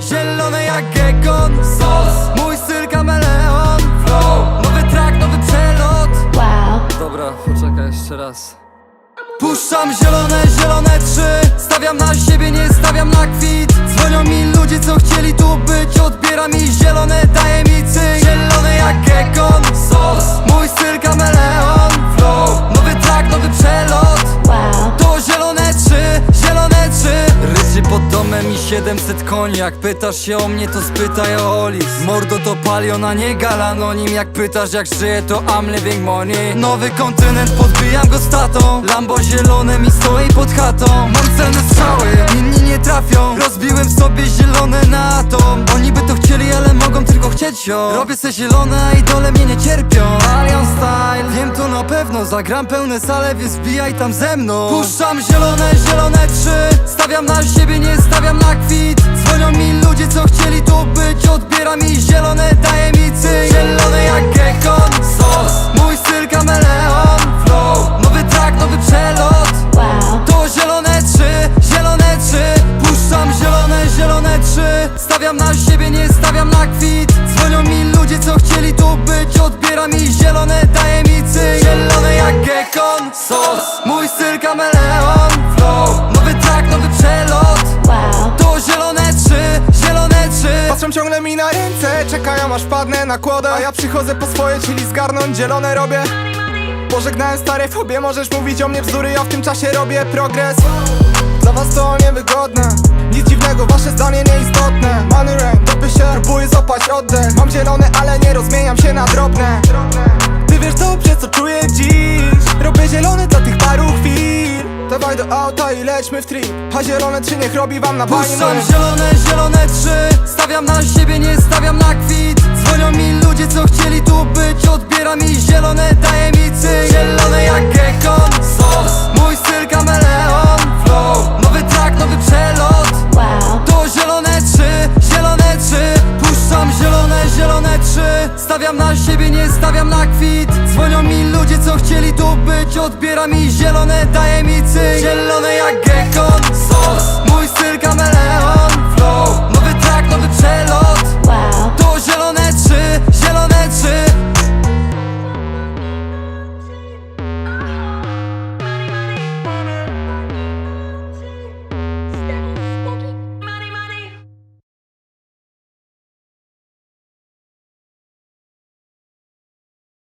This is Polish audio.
Zielone jak gekon. Sos. Mój styl kameleon. Flow. Nowy track, nowy przelot. Wow. Dobra, poczekaj jeszcze raz. Puszczam zielone, zielone trzy. Stawiam na siebie, nie stawiam na kwit. Dzwonią mi ludzie, co chcieli tu być. Odbiera mi zielone, daje mi 700 koni Jak pytasz się o mnie to spytaj o Olis. Mordo to palion, a nie galanonim Jak pytasz jak żyję to I'm living money. Nowy kontynent, podbijam go statą Lambo zielone mi stoi pod chatą. Mam celne strzały, inni nie trafią. Rozbiłem sobie zielone na atom. Oni by to chcieli, ale mogą tylko chcieć ją. Robię se zielone, a idole mnie nie cierpią. Alien style, wiem to na pewno. Zagram pełne sale, więc wbijaj tam ze mną. Puszczam zielone, zielone trzy. Stawiam na siebie, nie stawiam na kwit. Dzwonią mi ludzie, co chcieli tu być. Odbiera mi zielone, daje mi cyk. Zielone jak gekon, sos. Mój styl kameleon, flow. Nowy track, nowy przelot. Wow. to zielone trzy, zielone trzy. Puszczam zielone, zielone trzy. Stawiam na siebie, nie stawiam na kwit. Dzwonią mi ludzie, co chcieli tu być. Odbiera mi zielone, daje mi cyk. Zielone jak gekon, sos. Mój styl kameleon, na ręce, czekają aż padnę na kłodę. A ja przychodzę po swoje, czyli zgarnąć zielone robię. Pożegnałem stare fobie, możesz mówić o mnie bzdury Ja w tym czasie robię progres. Dla was to niewygodne Nic dziwnego, wasze zdanie nieistotne. Money rain, topy się, próbuję złapać oddech. Mam zielone, ale nie rozmieniam się na drobne. Ty wiesz dobrze co czuję dziś. Robię zielony dla tych paru chwil. Dawaj do auta i lećmy w trip. A zielone trzy niech robi wam na bani Puszczam zielone, zielone trzy Stawiam na siebie, nie stawiam na kwit. Dzwonią mi ludzie, co chcieli tu być. Odbiera mi zielone, daje mi cyk. Zielone jak gekon, sos. Mój styl kameleon, flow. Nowy track, nowy przelot. Wow. to zielone trzy, zielone trzy. Puszczam zielone, zielone trzy. Stawiam na siebie, nie stawiam na kwit. Dzwonią mi ludzie, co chcieli tu być. Odbiera mi zielone, daje mi cyk. Zielone jak gekon, sos. Mój styl kameleon,